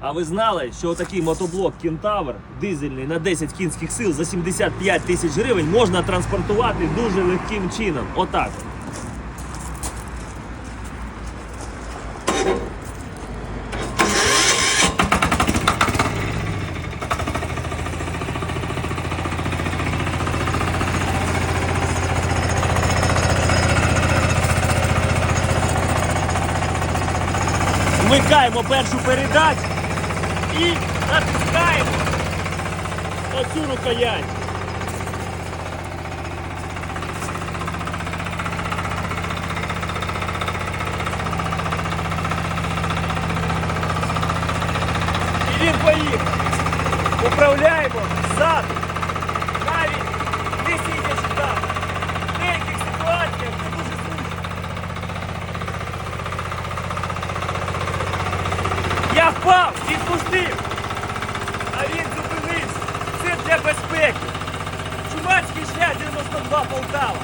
А ви знали, що отакий мотоблок Кентавр дизельний на 10 кінських сил за 75 тисяч гривень можна транспортувати дуже легким чином. Отак. Вмикаємо першу передачу і натискаємо оцю рукоять. І він поїхав. Управляємо ззаду. Я впав, відпустив, а він зупинився. Це для безпеки. Чумацький шлях 92 Полтава.